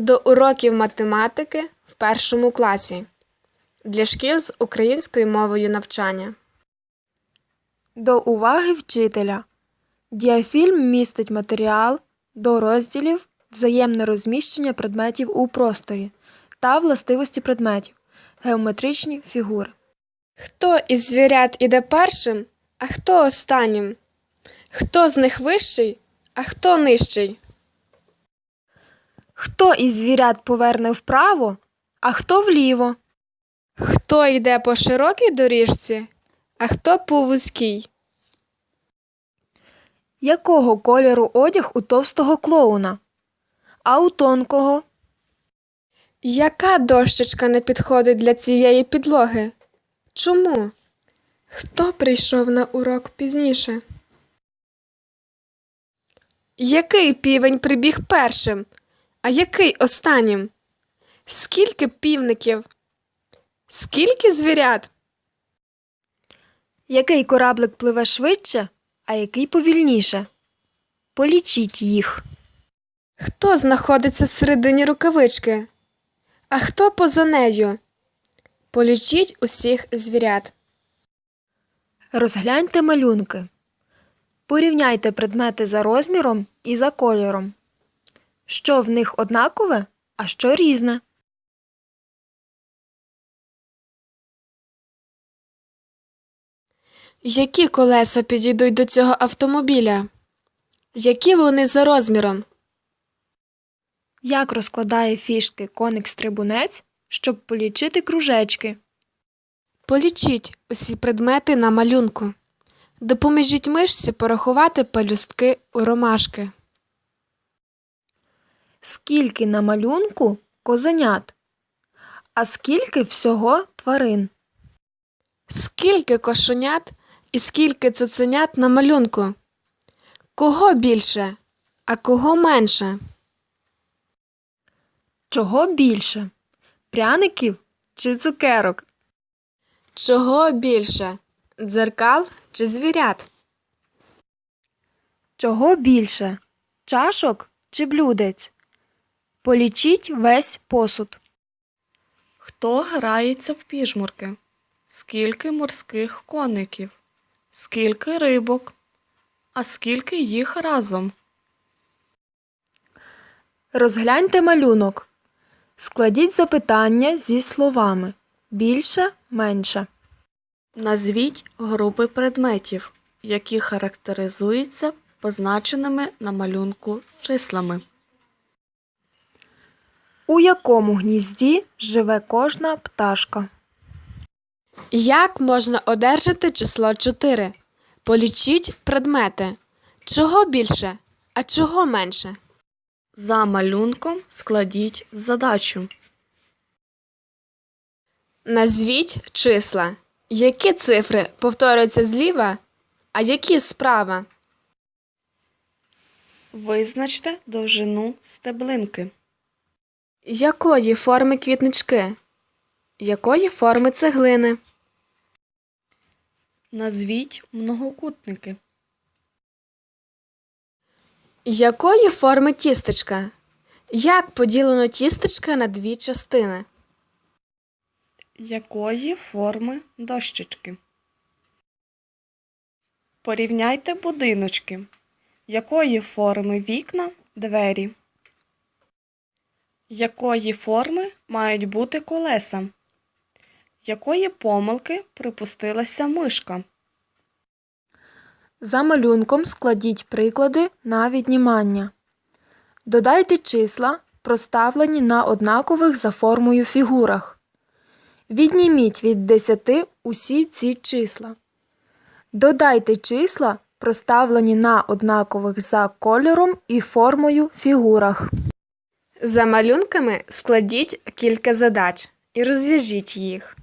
До уроків математики в першому класі для шкіл з українською мовою навчання. До уваги вчителя. Діафільм містить матеріал до розділів взаємне розміщення предметів у просторі та властивості предметів, геометричні фігури. Хто із звірят іде першим, а хто останнім? Хто з них вищий, а хто нижчий? Хто із звірят поверне вправо, а хто вліво? Хто йде по широкій доріжці, а хто по вузькій? Якого кольору одяг у товстого клоуна? А у тонкого? Яка дощечка не підходить для цієї підлоги? Чому? Хто прийшов на урок пізніше? Який півень прибіг першим, а який останнім? Скільки півників? Скільки звірят? Який кораблик пливе швидше, а який повільніше? Полічіть їх. Хто знаходиться всередині рукавички? А хто поза нею? Полічіть усіх звірят. Розгляньте малюнки. Порівняйте предмети за розміром і за кольором. Що в них однакове, а що різне. Які колеса підійдуть до цього автомобіля? Які вони за розміром? Як розкладає фішки коник-стрибунець, щоб полічити кружечки? Полічіть усі предмети на малюнку. Допоможіть мишці порахувати пелюстки у ромашки. Скільки на малюнку козенят? А скільки всього тварин? Скільки кошенят і скільки цуценят на малюнку? Кого більше, а кого менше? Чого більше? Пряників чи цукерок? Чого більше? Дзеркал чи звірят? Чого більше? Чашок чи блюдець? Полічіть весь посуд. Хто грається в піжмурки? Скільки морських коників? Скільки рибок? А скільки їх разом? Розгляньте малюнок. Складіть запитання зі словами більше, менше. Назвіть групи предметів, які характеризуються позначеними на малюнку числами. У якому гнізді живе кожна пташка? Як можна одержати число 4? Полічіть предмети. Чого більше, а чого менше? За малюнком складіть задачу. Назвіть числа. Які цифри повторюються зліва, а які справа? Визначте довжину стеблинки. Якої форми квітнички? Якої форми цеглини? Назвіть многокутники. Якої форми тістечка? Як поділено тістечка на дві частини? Якої форми дощечки? Порівняйте будиночки. Якої форми вікна, двері? Якої форми мають бути колеса? Якої помилки припустилася мишка? За малюнком складіть приклади на віднімання. Додайте числа, проставлені на однакових за формою фігурах. Відніміть від 10 усі ці числа. Додайте числа, проставлені на однакових за кольором і формою фігурах. За малюнками складіть кілька задач і розв'яжіть їх.